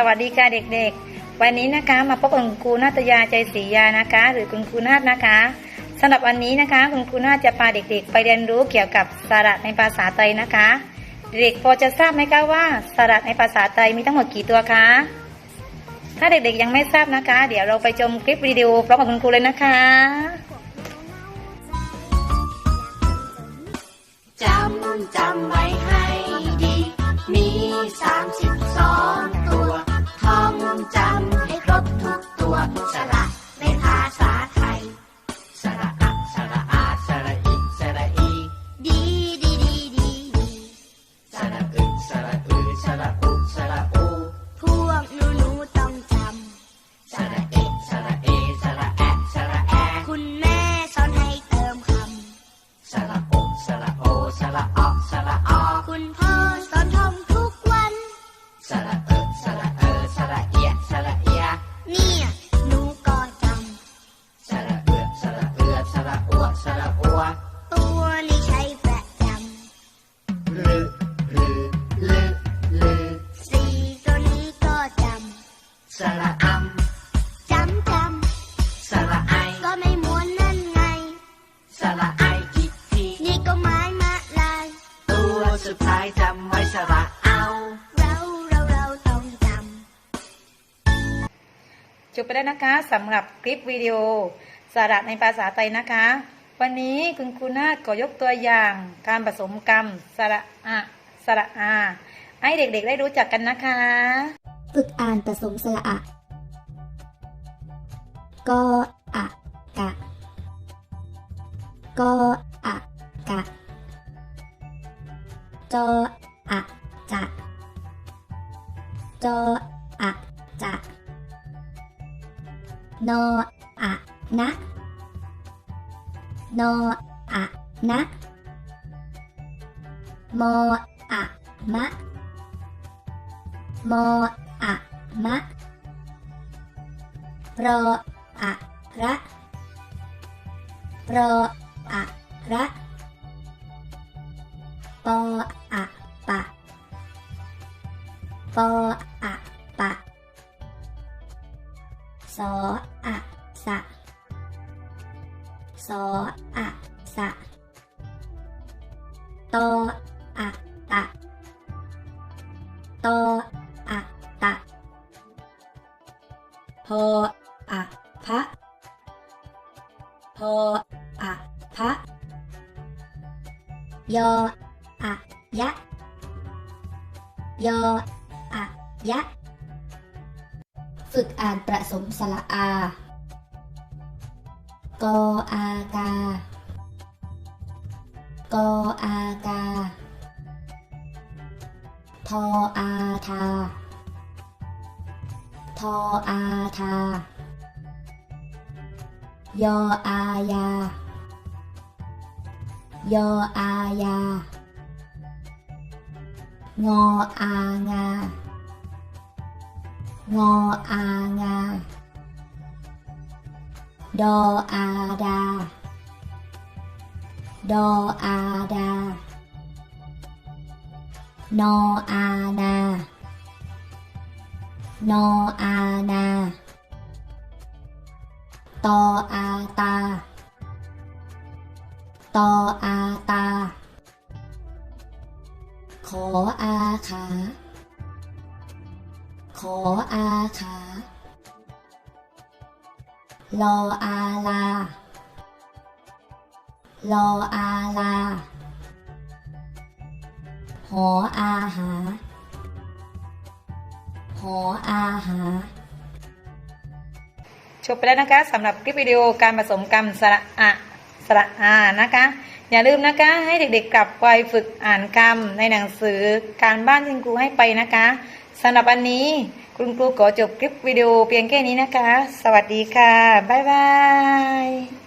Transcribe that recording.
สวัสดีค่ะเด็กๆ วันนี้นะคะมาพบกับคุณครูนาตยาใจศรียานะคะ หรือคุณครูนาฏนะคะสำหรับวันนี้นะคะ คุณครูนาฏจะพาเด็กๆ ไปเรียนรู้เกี่ยวกับสระในภาษาไทยนะคะ เด็กพอจะทราบไหมคะว่าสระในภาษาไทยมีทั้งหมดกี่ตัวคะ ถ้าเด็กๆยังไม่ทราบนะคะ เดี๋ยวเราไปชมคลิปวิดีโอพร้อมกับคุณครูเลยนะคะจำจำไว้ จำ สระอำจำจำสระไอ ก็ไม่ม้วนนั่นไง สระไออีกที นี่ก็ไม้มะลาย ตัวสุดท้ายจำไว้สระเอา เราเราเราต้องจำจบไปแล้วนะคะสำหรับคลิปวิดีโอสาระในภาษาไทยนะคะ วันนี้คุณครูนาฏก็ยกตัวอย่างการผสมกรรมสระอะสระอา ให้เด็กๆได้รู้จักกันนะคะ ฝึกอ่านผสมสระอะกออะกะกออะกะจออะจะจออะจะนออะนะนออะนะมออะมะมอ อะมะรออะระรออะระปออะป พออะพะพออะพะยออะยะยออะยะ ฝึกอ่านประสมสระอา กออากา กออากา ทออาทา ทออาทายออายายออายางออางา นออานานออาตออาตา ตออาตา ขออาขา ขออาขารออาลารออาลา หออาหา หออาหาจบไปแล้วนะคะสำหรับคลิปวิดีโอการผสมกรรมสระอะสระอานะคะ อย่าลืมนะคะให้เด็กๆกลับไปฝึกอ่านคำในหนังสือการบ้านที่ครูให้ไปนะคะสำหรับวันนี้คุณครูขอจบคลิปวิดีโอเพียงแค่นี้นะคะ สวัสดีค่ะ บ๊ายบาย